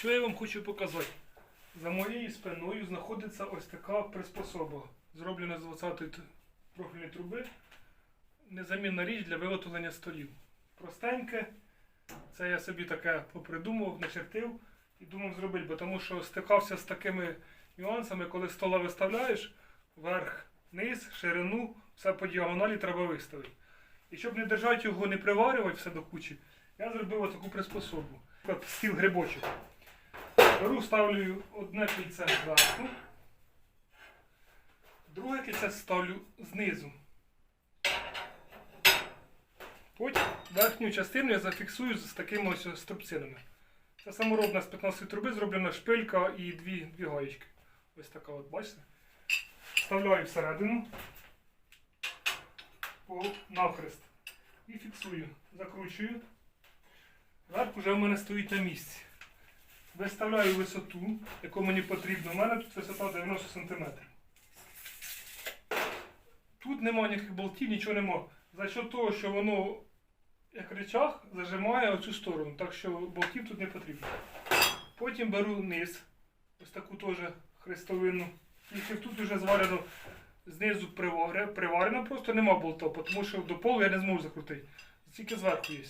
Що я вам хочу показати? За моєю спиною знаходиться ось така приспособа, зроблена з 20-ї профільної труби. Незамінна річ для виготовлення столів. Простеньке. Це я собі таке попридумав, начертив і думав зробити, бо тому що стикався з такими нюансами, коли стола виставляєш верх, низ, ширину, все по діагоналі треба виставити. І щоб не держати його, не приварювати все до кучі, я зробив таку приспособу. Стіл грибочок. Беру, ставлю одне кільце зверху, друге кільце ставлю знизу. Потім верхню частину я зафіксую з такими ось струбцинами. Це саморобна з 15 труби зроблена шпилька і дві, дві гаєчки. Ось така от, бачите? Вставляю всередину по навхрест і фіксую, закручую. Верх вже в мене стоїть на місці. Виставляю висоту, яку мені потрібно. У мене тут висота 90 см. Тут немає ніяких болтів, нічого нема. За що того, що воно, як речах, зажимає оцю сторону, так що болтів тут не потрібно. Потім беру низ, ось таку теж хрестовину. Тільки тут вже зварено знизу приваре- приварено, просто нема болта, тому що до полу я не зможу закрутити. Тільки зверху є.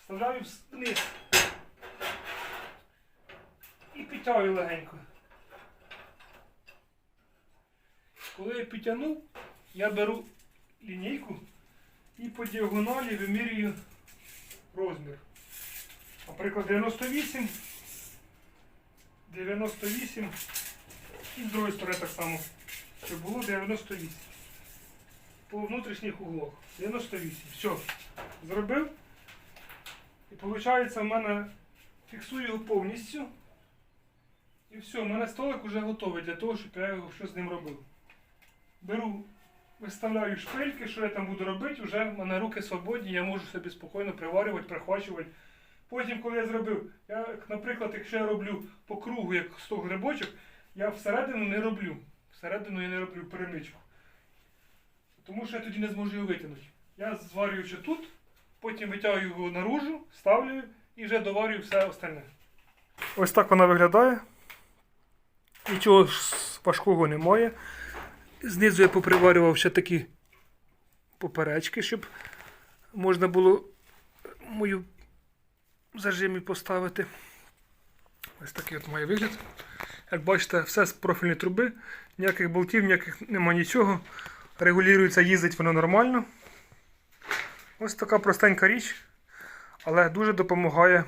Вставляю вниз. Підтягую легенько. Коли я підтягнув, я беру лінійку і по діагоналі вимірюю розмір. Наприклад, 98, 98 і з другої сторони так само, щоб було 98. По внутрішніх углах. 98. Все. Зробив. І виходить, в мене фіксую його повністю. І все, в мене столик вже готовий для того, щоб я його щось з ним робив. Беру, виставляю шпильки, що я там буду робити, вже в мене руки свободні, я можу собі спокійно приварювати, прихвачувати. Потім, коли я зробив, я, наприклад, якщо я роблю по кругу, як 100 грибочок, я всередину не роблю. Всередину я не роблю перемичку. Тому що я тоді не зможу його витягнути. Я зварюючи тут, потім витягую його наружу, ставлю і вже доварюю все остальне. Ось так вона виглядає. Нічого важкого немає. Знизу я поприварював ще такі поперечки, щоб можна було мою зажимі поставити. Ось такий от має вигляд. Як бачите, все з профільної труби, ніяких болтів, ніяких нема нічого. Регулюється, їздить воно нормально. Ось така простенька річ, але дуже допомагає